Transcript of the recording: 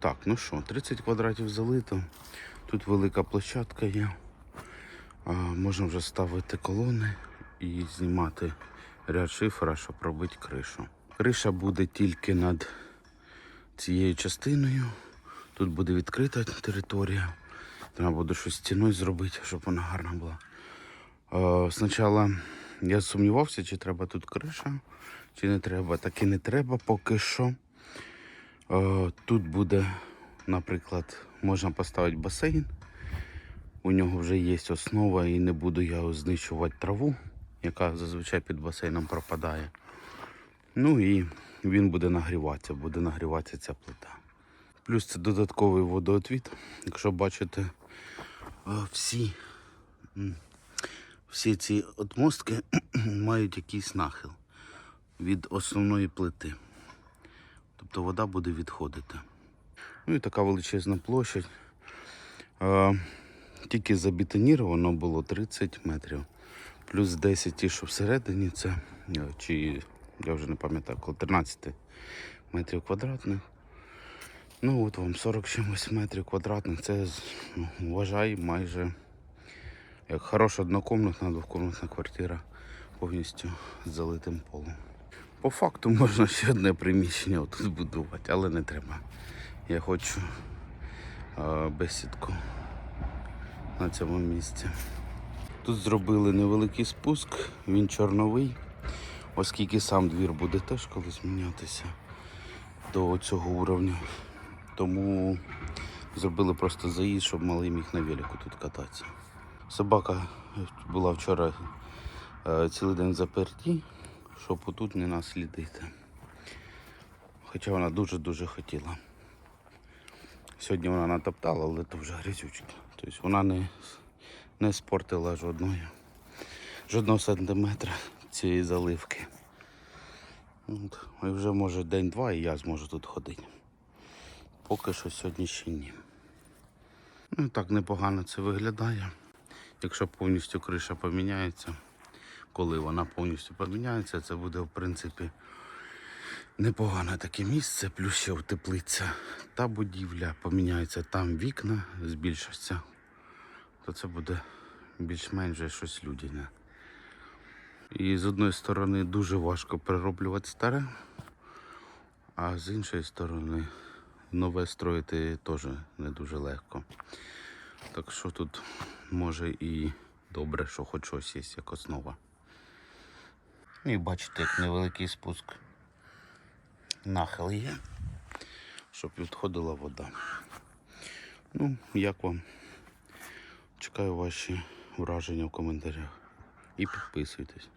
Так, ну що, 30 квадратів залито. Тут велика площадка є. А, можна вже ставити колони і знімати ряд шифера, щоб робити кришу. Криша буде тільки над цією частиною. Тут буде відкрита територія. Треба буде щось стіною зробити, щоб вона гарна була. Е, Спочатку я сумнівався, чи треба тут криша, чи не треба. Так і не треба поки що. Е, Тут буде, наприклад, можна поставити басейн. У нього вже є основа і не буду я знищувати траву, яка зазвичай під басейном пропадає. Ну і він буде нагріватися, буде нагріватися ця плита. Плюс це додатковий водоотвід. Якщо бачите, е, всі, всі ці отмостки мають якийсь нахил від основної плити. Тобто вода буде відходити. Ну і така величезна площадь. Е, Тільки забетоніровано було 30 метрів. Плюс 10 ті, що всередині, це чи я вже не пам'ятаю, коло 13 метрів квадратних. Ну от вам 40 чимось метрів квадратних. Це ну, вважай майже як хороша однокомнатна, двокомнатна квартира повністю з залитим полом. По факту можна ще одне приміщення тут збудувати, але не треба. Я хочу е, бесідку на цьому місці. Тут зробили невеликий спуск, він чорновий, оскільки сам двір буде теж колись мінятися до цього уровня. Тому зробили просто заїзд, щоб малий міг на велику тут кататися. Собака була вчора е, цілий день заперті, щоб отут не наслідити. Хоча вона дуже-дуже хотіла. Сьогодні вона натоптала, але то вже грязючка. Тобто вона не, не спортила жодної, жодного сантиметра цієї заливки. От. І вже може день-два і я зможу тут ходити. Поки що сьогодні ще ні. Ну так непогано це виглядає. Якщо повністю криша поміняється, коли вона повністю поміняється, це буде в принципі непогане таке місце, плюс ще утеплиться та будівля, поміняється там вікна, збільшаться, то це буде більш-менш щось людяне. І з одної сторони дуже важко перероблювати старе, а з іншої сторони нове строїти теж не дуже легко. Так що тут може і добре, що хоч щось є як основа. І бачите, як невеликий спуск. Нахил є, щоб відходила вода. Ну, як вам? Чекаю ваші враження в коментарях. І підписуйтесь.